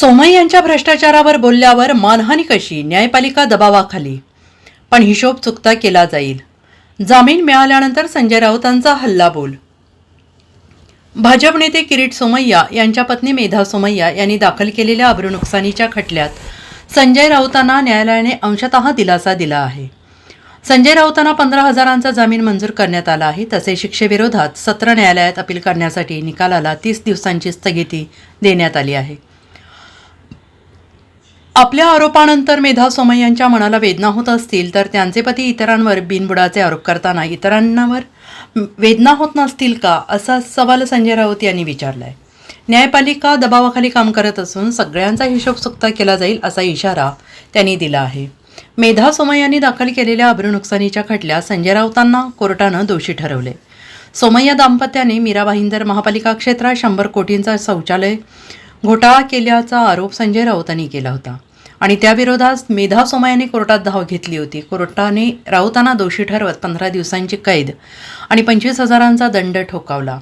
सोमय्या यांच्या भ्रष्टाचारावर बोलल्यावर मानहानी कशी? न्यायपालिका दबावाखाली. पण हिशोब चुकता केला जाईल. जामीन मिळाल्यानंतर संजय राऊतांचा हल्लाबोल. भाजप नेते किरीट सोमय्या यांच्या पत्नी मेधा सोमय्या यांनी दाखल केलेल्या अब्रुनुकसानीच्या खटल्यात संजय राऊतांना न्यायालयाने अंशतः दिलासा दिला आहे. संजय राऊतांना पंधरा हजारांचा जामीन मंजूर करण्यात आला आहे. तसे शिक्षेविरोधात सत्र न्यायालयात अपील करण्यासाठी निकालाला तीस दिवसांची स्थगिती देण्यात आली आहे. आपल्या आरोपानंतर मेधा सोमय्यांच्या मनाला वेदना होत असतील तर त्यांचे पती इतरांवर बिनबुडाचे आरोप करताना इतरांवर वेदना होत नसतील का? असा सवाल संजय राऊत यांनी विचारलाय. न्यायपालिका दबावाखाली काम करत असून सगळ्यांचा हिशोब चुकता केला जाईल असा इशारा त्यांनी दिला आहे. मेधा सोमय्यांनी दाखल केलेल्या अब्रुनुकसानीच्या खटल्यात संजय राऊतांना कोर्टानं दोषी ठरवले. सोमय्या दाम्पत्याने मीरा भाईंदर महापालिका क्षेत्रात शंभर कोटींचा शौचालय घोटाळा केल्याचा आरोप संजय राऊतांनी केला होता. आणि त्याविरोधात मेधा सोमायाने कोर्टात धाव घेतली होती. कोर्टाने राऊतांना दोषी ठरवत पंधरा दिवसांची कैद आणि पंचवीस हजारांचा दंड ठोकावला.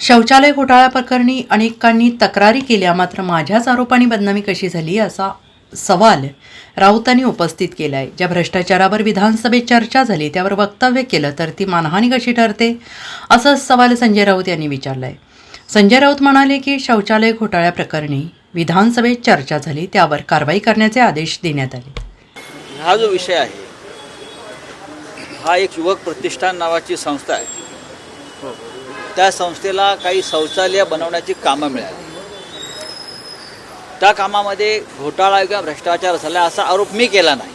शौचालय घोटाळ्या प्रकरणी अनेकांनी तक्रारी केल्या मात्र माझ्याच आरोपांनी बदनामी कशी झाली असा सवाल राऊतांनी उपस्थित केला आहे ज्या भ्रष्टाचारावर विधानसभेत चर्चा झाली त्यावर वक्तव्य केलं तर ती मानहानी कशी ठरते? असा सवाल संजय राऊत यांनी विचारला आहे संजय राऊत म्हणाले की शौचालय घोटाळ्याप्रकरणी विधानसभेत चर्चा झाली त्यावर कारवाई करण्याचे आदेश देण्यात आले. हा जो विषय आहे हा एक युवक प्रतिष्ठान नावाची संस्था आहे. त्या संस्थेला काही शौचालय बनवण्याची कामं मिळाली. त्या कामामध्ये घोटाळा किंवा भ्रष्टाचार झाला असा आरोप मी केला नाही.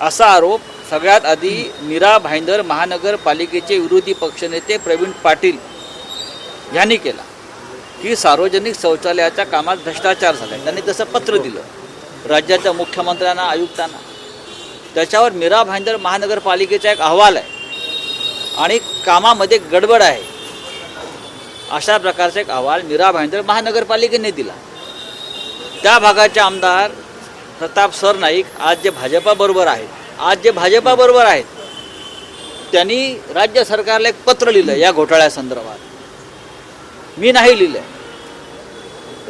असा आरोप सगळ्यात आधी मीरा भाईंदर महानगरपालिकेचे विरोधी पक्षनेते प्रवीण पाटील यांनी केला. की सार्वजनिक शौचालयाच्या कामात भ्रष्टाचार झाला त्यांनी तसं पत्र दिलं. राज्याच्या मुख्यमंत्र्यांना आयुक्तांना. त्याच्यावर मीरा भाईंदर महानगरपालिकेचा एक अहवाल आहे. आणि कामामध्ये गडबड आहे. अशा प्रकारचा एक अहवाल मीरा भाईंदर महानगरपालिकेने दिला. त्या भागाचे आमदार प्रताप सरनाईक आज जे भाजपाबरोबर आहेत. आज जे भाजपाबरोबर आहेत त्यांनी राज्य सरकारला एक पत्र लिहिलं या घोटाळ्यासंदर्भात मी नाही लिहिलंय.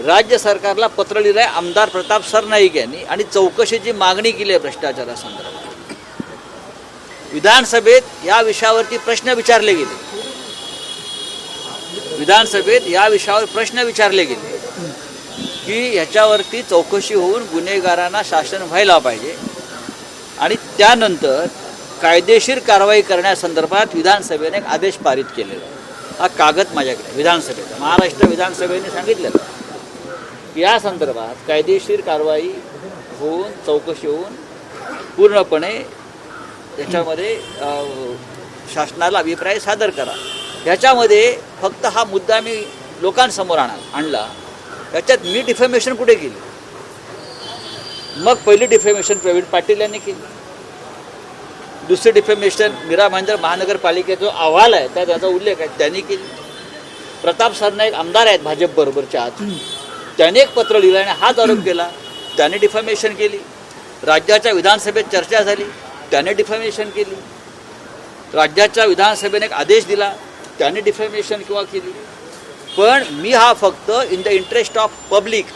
राज्य सरकारला पत्र लिहिलंय आमदार प्रताप सरनाईक यांनी आणि चौकशीची मागणी केली आहे भ्रष्टाचारासंदर्भात विधानसभेत या विषयावरती प्रश्न विचारले गेले. विधानसभेत या विषयावर प्रश्न विचारले गेले. की ह्याच्यावरती चौकशी होऊन गुन्हेगारांना शासन व्हायला पाहिजे. आणि त्यानंतर कायदेशीर कारवाई करण्यासंदर्भात विधानसभेने एक आदेश पारित केलेला आहे. हा कागद माझ्याकडे विधानसभेचा. महाराष्ट्र विधानसभेने सांगितलेलं. या संदर्भात कायदेशीर कारवाई होऊन चौकशी होऊन पूर्णपणे त्याच्यामध्ये शासनाला अभिप्राय सादर करा. ह्याच्यामध्ये फक्त हा मुद्दा मी लोकांसमोर आणा आणला. याच्यात मी डिफेमेशन कुठे केली मग पहिली डिफेमेशन प्रवीण पाटील यांनी केली. दुसरी डिफेमेशन मीरा भाईंदर महानगरपालिकेचा जो अहवाल आहे त्या त्याचा उल्लेख आहे. त्यांनी केली. प्रताप सरनाईक आमदार आहेत भाजप बरोबरचे आज. त्याने एक पत्र लिहिलं आणि हाच आरोप केला. त्याने डिफेमेशन केली. राज्याच्या विधानसभेत चर्चा झाली. त्याने डिफेमेशन केली. राज्याच्या विधानसभेने एक आदेश दिला. त्याने डिफेमेशन किंवा केली. पण मी हा फक्त in the interest of public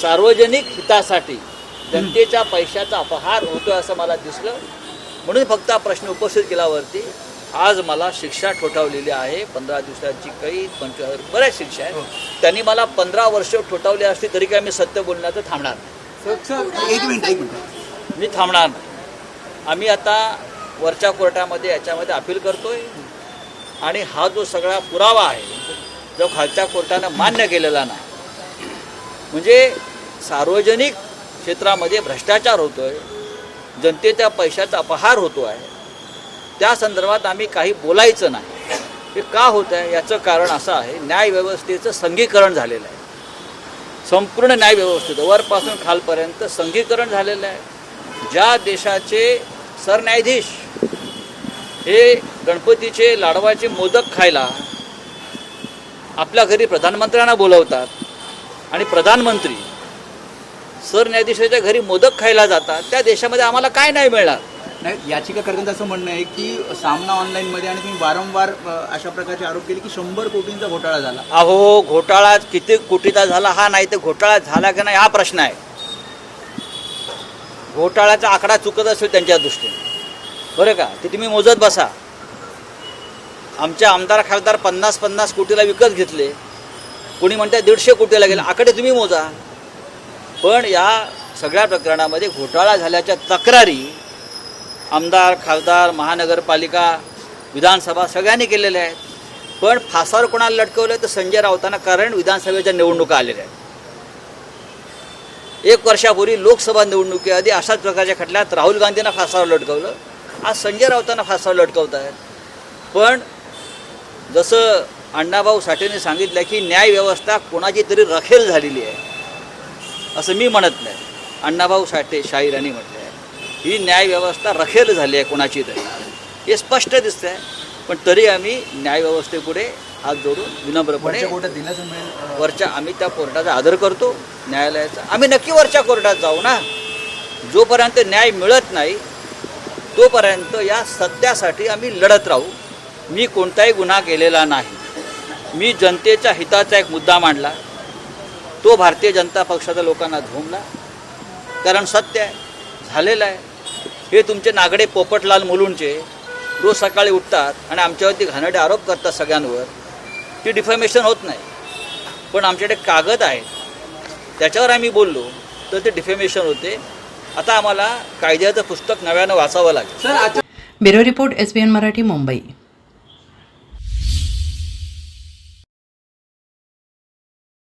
सार्वजनिक हितासाठी जनतेच्या पैशाचा अपहार होतो असं मला दिसलं. म्हणून फक्त हा प्रश्न उपस्थित केल्यावरती आज मला शिक्षा ठोठावलेली आहे. पंधरा दिवसाची कैद पंचवीस बऱ्याच शिक्षा आहेत. त्यांनी मला पंधरा वर्ष ठोठावली असली तरी काय मी सत्य बोलण्याचं थांबणार नाही. एक मिनिट एक मिनिट. मी थांबणार नाही. आम्ही आता वरच्या कोर्टामध्ये याच्यामध्ये अपील करतोय. आणि हा जो सगळा पुरावा आहे जो खालच्या कोर्टानं मान्य केलेला नाही म्हणजे सार्वजनिक क्षेत्रामध्ये भ्रष्टाचार होतोय जनतेच्या पैशाचा अपहार होतो आहे. त्या संदर्भात आम्ही काही बोलायचं नाही. हे का होत आहे? याचं कारण असं आहे न्यायव्यवस्थेचं संघीकरण झालेलं आहे. संपूर्ण न्यायव्यवस्थेचं वरपासून खालपर्यंत संघीकरण झालेलं आहे. ज्या देशाचे सरन्यायाधीश हे गणपतीचे लाडवाचे मोदक खायला आपल्या घरी प्रधानमंत्र्यांना बोलवतात आणि प्रधानमंत्री सरन्यायाधीशाच्या घरी मोदक खायला जातात त्या देशामध्ये आम्हाला काय नाही मिळणार? नाही याचिकाकर्त्यांचं असं म्हणणं आहे की सामना ऑनलाईनमध्ये आणि तुम्ही वारंवार अशा प्रकारचे आरोप केले की शंभर कोटींचा घोटाळा झाला. अहो घोटाळा किती कोटीचा झाला हा नाही तर घोटाळा झाला की नाही हा प्रश्न आहे. घोटाळ्याचा आकडा चुकत असेल त्यांच्या दृष्टीने. बरं का? ते तुम्ही मोजत बसा. आमचे आमदार खासदार पन्नास पन्नास कोटीला विकत घेतले. कोणी म्हणते दीडशे कोटीला गेले. आकडे तुम्ही मोजा. पण या सगळ्या प्रकरणामध्ये घोटाळा झाल्याच्या तक्रारी आमदार खासदार महानगरपालिका विधानसभा सगळ्यांनी केलेल्या आहेत. पण फासावर कोणाला लटकवलं तर संजय राऊतांना कारण विधानसभेच्या निवडणुका आलेल्या आहेत. एक वर्षापूर्वी लोकसभा निवडणुकीआधी अशाच प्रकारच्या खटल्यात राहुल गांधींना फासावर लटकवलं आज संजय राऊतांना फासावर लटकवत आहेत पण जसं अण्णाभाऊ साठेने सांगितलं की न्यायव्यवस्था कोणाची तरी रखेल झालेली आहे. असं मी म्हणत नाही. अण्णाभाऊ साठे शाहिरांनी म्हटलं आहे. ही न्यायव्यवस्था रखेल झाली आहे कोणाची तरी. हे स्पष्ट दिसतं आहे पण तरी आम्ही न्यायव्यवस्थेपुढे हात जोडून विनम्रपणे वरच्या आम्ही त्या कोर्टाचा आदर करतो. न्यायालयाचा आम्ही नक्की वरच्या कोर्टात जाऊ ना. जोपर्यंत न्याय मिळत नाही तोपर्यंत या सत्यासाठी आम्ही लढत राहू. मी कोणताही गुन्हा केलेला नाही. मी जनतेच्या हिताचा एक मुद्दा मांडला. तो भारतीय जनता पक्षाच्या लोकांना धुमला कारण सत्य आहे झालेलं आहे. हे तुमचे नागडे पोपटलाल मुलुंडचे रोज सकाळी उठतात आणि आमच्यावरती घाणडे आरोप करतात सगळ्यांवर. ती डिफेमेशन होत नाही. पण आमच्याकडे कागद आहे त्याच्यावर आम्ही बोललो तर ते डिफेमेशन होते. आता आम्हाला कायद्याचं पुस्तक नव्यानं वाचावं लागेल. Sir bureau report S B N Marathi Mumbai.